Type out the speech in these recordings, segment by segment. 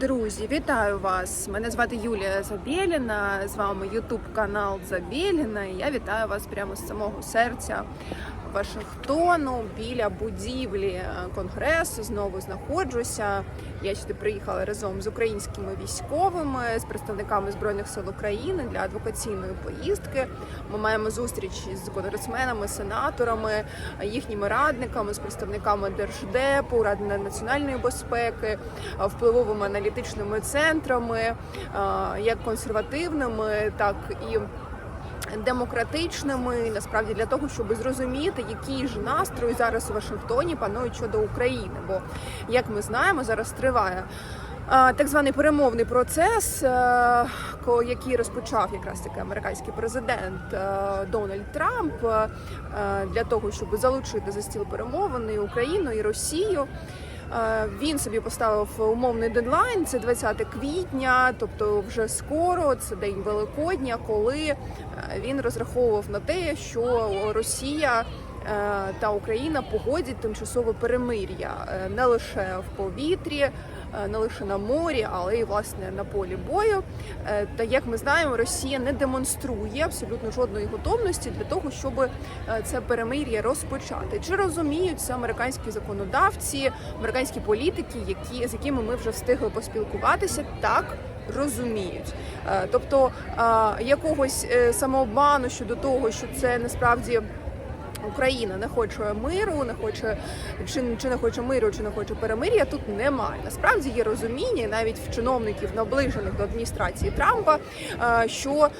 Друзі, вітаю вас! Мене звати Юлія Забєліна. З вами Ютуб канал Забєліна. І я вітаю вас прямо з самого серця Вашингтону біля будівлі е, конгресу. Знову знаходжуся. Я сюди приїхала разом з українськими військовими, з представниками збройних сил України для адвокаційної поїздки. Ми маємо зустріч з конгресменами, сенаторами, їхніми радниками, з представниками держдепу, ради національної безпеки, впливовими аналітичними центрами, е, як консервативними, так і демократичними, насправді для того, щоб зрозуміти, які ж настрої зараз у Вашингтоні панують щодо України. Бо, як ми знаємо, зараз триває. Так званий перемовний процес, е, який розпочав якраз таки американський президент е, Дональд Трамп е, для того, щоб залучити за стіл перемовини Україну і Росію. Е, Він собі поставив умовний дедлайн. Це 20 квітня, тобто вже скоро. Це день Великодня, коли е, він розраховував на те, що Росія. е, Та Україна погодять тимчасове перемир'я не лише в повітрі, не лише на морі, але й власне на полі бою. Е, Та як ми знаємо, Росія не демонструє абсолютно жодної готовності для того, щоб е, це перемир'я розпочати. Чи розуміють це американські законодавці, американські політики, які з якими ми вже встигли поспілкуватися, так. Розуміють, Е, тобто е, якогось е, самообману щодо того, що це насправді Україна не хоче миру, не хоче чи, чи не хоче миру, чи не хоче перемир'я. Тут немає. Насправді є розуміння навіть в чиновників, наближених до адміністрації Трампа, е, що е,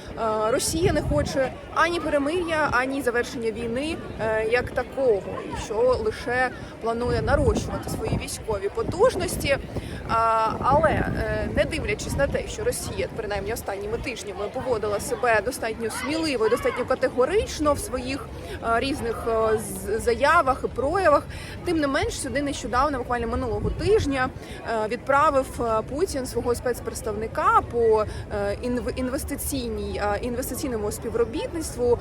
Росія не хоче ані перемир'я, ані завершення війни е, як такого, і що лише планує нарощувати свої військові потужності. Але е, не дивлячись на те, що Росія, принаймні останніми тижнями, поводила себе достатньо сміливо, і достатньо категорично в своїх е, різних е, заявах і проявах, тим не менш сюди нещодавно, буквально минулого тижня, відправив Путін свого спецпредставника по інвестиційній інвестиційному співробітництву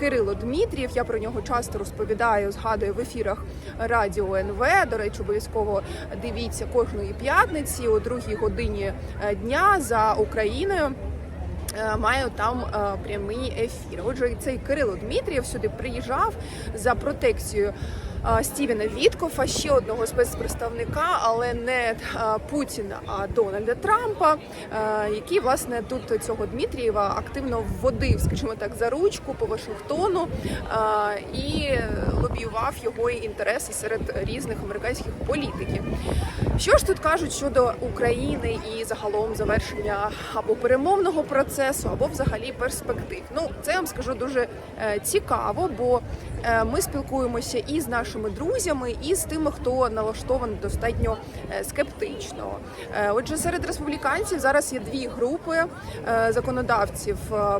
Кирило Дмитрієв. Я про нього часто розповідаю, згадую в ефірах радіо НВ. До речі, обов'язково дивіться кожної п'ятниці о другій годині е, дня за Україною. Е, Маю там е, прямий ефір. Отже, цей Кирило Дмитрієв сюди приїжджав за протекцією е, Стівена Віткофа, ще одного спецпредставника, але не Путіна, а Дональда Трампа, який власне тут цього Дмитрієва активно вводив, скажімо так, за ручку по Вашингтону і лобіював його інтереси серед різних американських політиків. Що ж тут кажуть щодо України і загалом завершення або перемовного процесу, або взагалі перспектив? Ну це я вам скажу дуже е, цікаво, бо е, ми спілкуємося і з нашими друзями, і з тими, хто налаштований достатньо е, скептично. Отже, серед республіканців зараз є дві групи законодавців.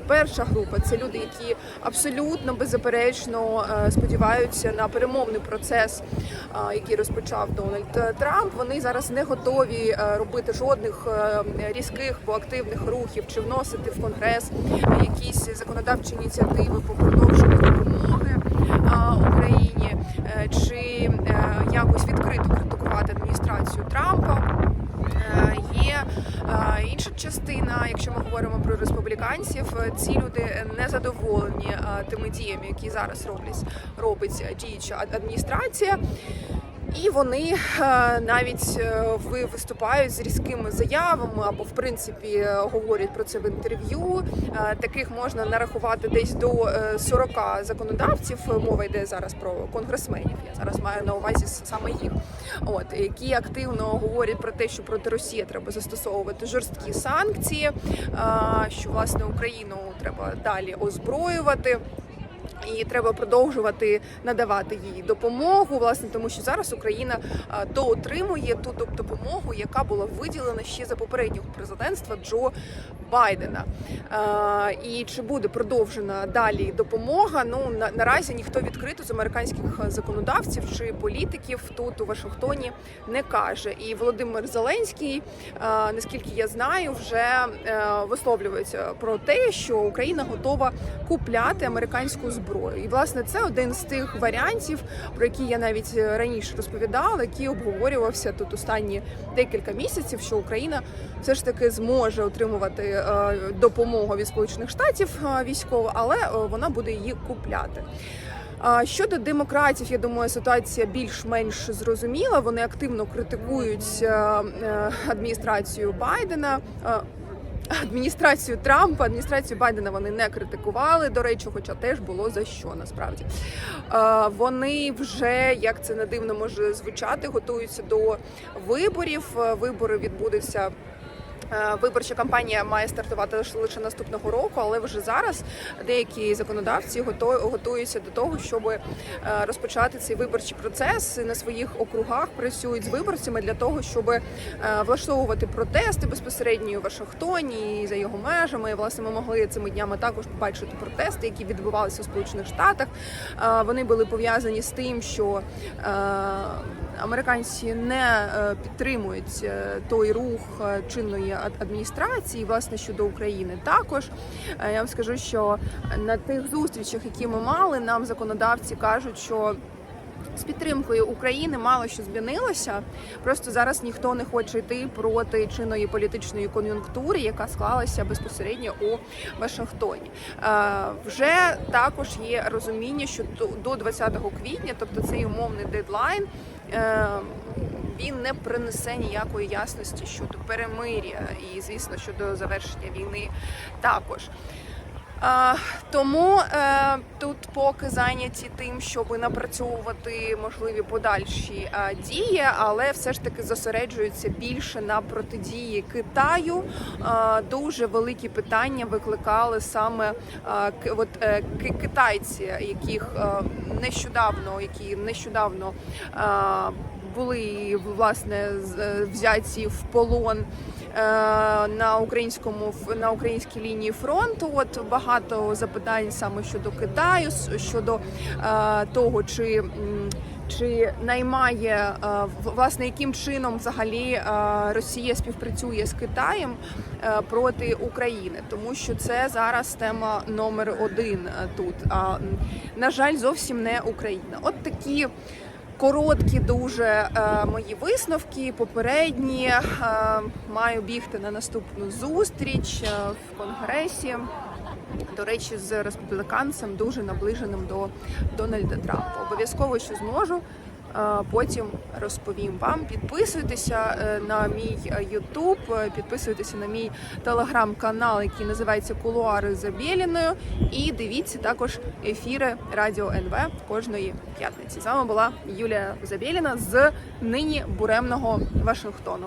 Перша група це люди, які абсолютно беззаперечно сподіваються на перемовний процес, який розпочав Дональд Трамп. Вони зараз не готові е, робити жодних е, різких поактивних рухів чи вносити в конгрес якісь законодавчі ініціативи по продовженню допомоги е, Україні, чи якось відкрито критикувати адміністрацію Трампа. Є інша частина, якщо ми говоримо про республіканців, ці люди не задоволені тими діями, які зараз роблять робить діюча адміністрація. І вони е, навіть е, ви виступають з різкими заявами або в принципі е, говорять про це в інтерв'ю. Таких можна нарахувати десь до е, 40 законодавців. Мова йде зараз про конгресменів. Я зараз маю на увазі саме їх, от які активно говорять про те, що проти Росії треба застосовувати жорсткі санкції, що власне Україну треба далі озброювати. І треба продовжувати надавати їй допомогу, власне, тому що зараз Україна а, то отримує ту допомогу, яка була виділена ще за попереднього президентства Джо Байдена. І чи буде продовжена далі допомога? Ну на, наразі ніхто відкрито з американських законодавців чи політиків тут у Вашингтоні не каже. І Володимир Зеленський, наскільки я знаю, вже е, висловлюється про те, що Україна готова купляти американську зброю зброю. І власне це один з тих варіантів, про які я навіть е, раніше розповідала, який обговорювався тут останні декілька місяців, що Україна все ж таки зможе отримувати е, допомогу від Сполучених Штатів е, військово, але вона буде її купляти. Щодо демократів, я думаю, ситуація більш-менш зрозуміла. Вони активно критикують адміністрацію Байдена. Адміністрацію Трампа, адміністрацію Байдена вони не критикували. До речі, хоча теж було за що насправді. Е, Вони вже як це не дивно може звучати, готуються до виборів. Е, Вибори відбудуться. Е, Виборча кампанія має стартувати лише наступного року, але вже зараз деякі законодавці готуються до того, щоб е, розпочати цей виборчий процес на своїх округах працюють з виборцями для того, щоб е, влаштовувати протести безпосередньо у Вашингтоні і за його межами. І, власне, ми могли цими днями також побачити протести, які відбувалися у Сполучених Штатах. Вони були пов'язані з тим, що американці не е, підтримують е, той рух е, чинної адміністрації, власне щодо України. Також я вам скажу, що на тих зустрічах, які ми мали, нам законодавці кажуть, що. З підтримкою України мало що змінилося. Просто зараз ніхто не хоче йти проти чинної політичної кон'юнктури, яка склалася безпосередньо у Вашингтоні. Вже також є розуміння, що до 20 квітня, тобто цей умовний дедлайн. Е, Він не принесе ніякої ясності щодо перемир'я і, звісно, щодо завершення війни також. А, тому е, тут поки зайняті тим, щоб напрацьовувати можливі подальші е, дії, але все ж таки зосереджуються більше на протидії Китаю. Е, дуже великі питання викликали саме е, от, е, китайці, яких е, нещодавно, які нещодавно. е, були власне е, взяті в полон е, на українському на українській лінії фронту. От багато запитань саме щодо Китаю, щодо е, того, чи чи наймає власне яким чином взагалі Росія співпрацює з Китаєм проти України, тому що це зараз тема номер один тут. А на жаль, зовсім не Україна. От такі. Короткі дуже е, мої висновки, попередні. Е, маю бігти на наступну зустріч е, в конгресі. До речі, з республіканцем дуже наближеним до Дональда Трампа. Обов'язково що зможу. Е, Потім розповім вам. Підписуйтеся е, на мій Ютуб, підписуйтеся на мій телеграм-канал, який називається Кулуари за Біліною. І дивіться також ефіри Радіо НВ кожної п'ятниці. З вами була Юлія Забєліна з нині буремного Вашингтону.